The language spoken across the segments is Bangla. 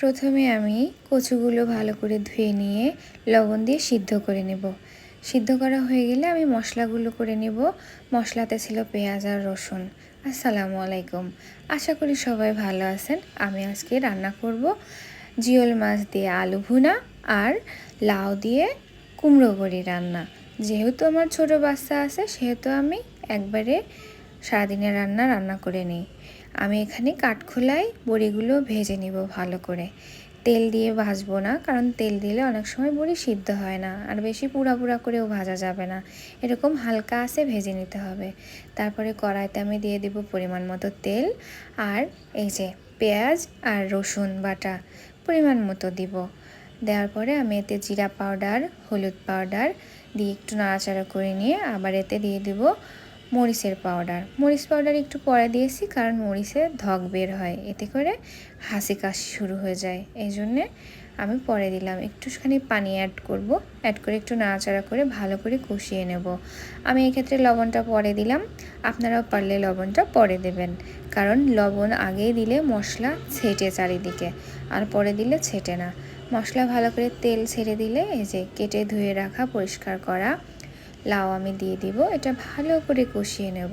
প্রথমে আমি কচুগুলো ভালো করে ধুয়ে নিয়ে লবণ দিয়ে সিদ্ধ করে নেব। সিদ্ধ করা হয়ে গেলে আমি মশলাগুলো করে নেব। মশলাতে ছিল পেঁয়াজ আর রসুন। আসসালামু আলাইকুম। আশা করি সবাই ভালো আছেন। আমি আজকে রান্না করব জিওল মাছ দিয়ে আলু ভুনা আর লাউ দিয়ে কুমড়ো বড়ি রান্না। যেহেতু আমার ছোট বাচ্চা আছে, সেহেতু আমি একবারে সারাদিনের রান্না রান্না করে নিই। আমি এখানে কাঠখোলায় বড়িগুলো ভেজে নিব ভালো করে। তেল দিয়ে ভাজবো না, কারণ তেল দিলে অনেক সময় বড়ি সিদ্ধ হয় না, আর বেশি পুরা পুরা করেও ভাজা যাবে না। এরকম হালকা আছে ভেজে নিতে হবে। তারপরে কড়াইতে আমি দিয়ে দিব পরিমাণ মতো তেল, আর এই যে পেঁয়াজ আর রসুন বাটা পরিমাণ মতো দিব। দেওয়ার পরে আমি এতে জিরা পাউডার, হলুদ পাউডার দিয়ে একটু নাড়াচাড়া করে নিয়ে আবার এতে দিয়ে দিব মরিচের পাউডার। মরিচ পাউডার একটু পরে দিয়েছি কারণ মরিচে ধক বের হয়। এতে করে হাসি কাশি শুরু হয়ে যায়। এই জন্যে আমি পরে দিলাম। একটুখানি পানি অ্যাড করব। অ্যাড করে একটু নাড়াচাড়া করে ভালো করে কষিয়ে নেব। আমি এক্ষেত্রে লবণটা পরে দিলাম। আপনারাও পারলে লবণটা পরে দেবেন। কারণ লবণ আগেই দিলে মশলা ছেটে চারিদিকে। আর পরে দিলে ছেটে না। মশলা ভালো করে তেল ছেড়ে দিলে এই যে কেটে ধুয়ে রাখা, পরিষ্কার করা লাউ আমি দিয়ে দিব, এটা ভালো করে কষিয়ে নেব।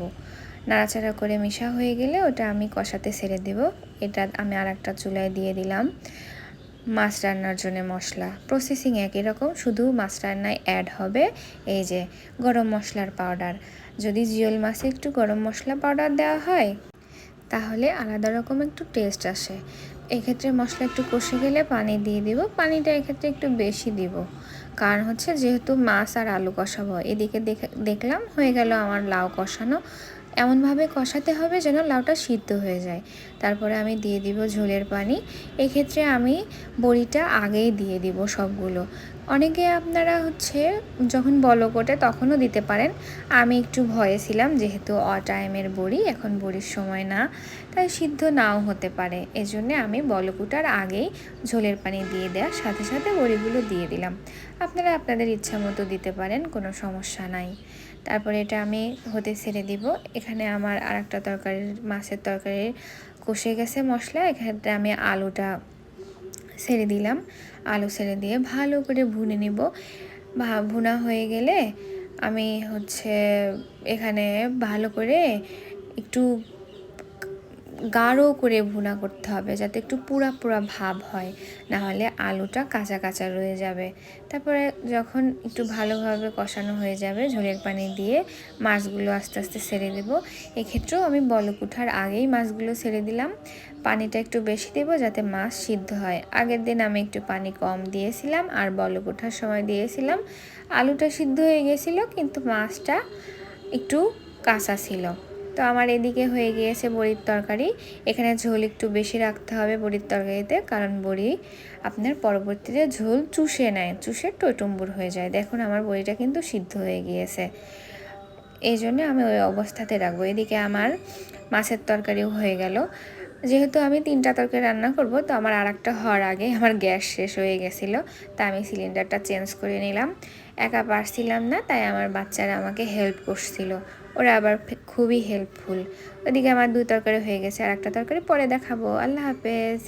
নাড়াচাড়া করে মিশা হয়ে গেলে ওটা আমি কষাতে ছেড়ে দেব। এটা আমি আর একটা চুলায় দিয়ে দিলাম মাছ রান্নার জন্য মশলা। প্রসেসিং একই রকম, শুধু মাছ রান্নায় অ্যাড হবে এই যে গরম মশলার পাউডার যদি জিওল মাছে একটু গরম মশলা পাউডার দেওয়া হয়, তাহলে আলাদা রকম একটু টেস্ট আসে। এক্ষেত্রে মশলা একটু কষে গেলে পানি দিয়ে দিব, পানিটা এক্ষেত্রে একটু বেশি দিব। কারণ হচ্ছে যেহেতু মাছ আর আলু কষাবো, এদিকে দেখলাম হয়ে গেল আমার লাউ কষানো। এমনভাবে কষাতে হবে যেন লাউটা সিদ্ধ হয়ে যায়। তারপরে আমি দিয়ে দিব ঝোলের পানি। এক্ষেত্রে আমি বড়িটা আগেই দিয়ে দিব সবগুলো। অনেকে আপনারা হচ্ছে যখন বলক ওঠে তখনও দিতে পারেন। আমি একটু ভয়ে ছিলাম যেহেতু অ টাইমের বড়ি, এখন বড়ির সময় না, তাই সিদ্ধ নাও হতে পারে। এজন্যে আমি বলকুটার আগেই ঝোলের পানি দিয়ে দেওয়ার সাথে সাথে বড়িগুলো দিয়ে দিলাম। আপনারা আপনাদের ইচ্ছা মতো দিতে পারেন, কোনো সমস্যা নাই। তারপরে এটা আমি হতে ছেড়ে দিব। এখানে আমার আর একটা তরকারির, মাছের তরকারি কষে গেছে মশলা। এখানে আমি আলুটা ছেড়ে দিলাম। আলু ছেড়ে দিয়ে ভালো করে ভুনে নেব। ভুনা হয়ে গেলে আমি হচ্ছে এখানে ভালো করে একটু গাঢ় করে ভুনা করতে হবে যাতে একটু পুরা পুরা ভাব হয় না হলে আলুটা কাঁচা কাঁচা রয়ে যাবে। তারপরে যখন একটু ভালোভাবে কষানো হয়ে যাবে, ঝোলের পানি দিয়ে মাছগুলো আস্তে আস্তে সেরে দেবো। এক্ষেত্রেও আমি বলক উঠার আগেই মাছগুলো ছেড়ে দিলাম। পানিটা একটু বেশি দেবো যাতে মাছ সিদ্ধ হয়। আগের দিন আমি একটু পানি কম দিয়েছিলাম আর বলক ওঠার সময় দিয়েছিলাম। আলুটা সিদ্ধ হয়ে গেছিল, কিন্তু মাছটা একটু কাঁচা ছিল। তো আমার এদিকে হয়ে গিয়েছে বড়ির তরকারি। এখানে ঝোল একটু বেশি রাখতে হবে বড়ির তরকারিতে, কারণ বড়ি আপনার পরবর্তীতে ঝোল চুষে নেয়, চুষে টইটুম্বুর হয়ে যায়। দেখুন, আমার বড়িটা কিন্তু সিদ্ধ হয়ে গিয়েছে। এই জন্য আমি ওই অবস্থাতে রাখব। এদিকে আমার মাছের তরকারিও হয়ে গেল। যেহেতু আমি তিনটা তরকারি রান্না করব, তো আমার আর একটা হওয়ার আগে আমার গ্যাস শেষ হয়ে গেছিল, তা আমি সিলিন্ডারটা চেঞ্জ করে নিলাম। একা পারছিলাম না, তাই আমার বাচ্চারা আমাকে হেল্প করছিল। ওরা আবার খুবই হেল্পফুল। ওদিকে আমার দুই তরকারি হয়ে গেছে আর একটা তরকারি পরে দেখাবো। আল্লাহ হাফেজ।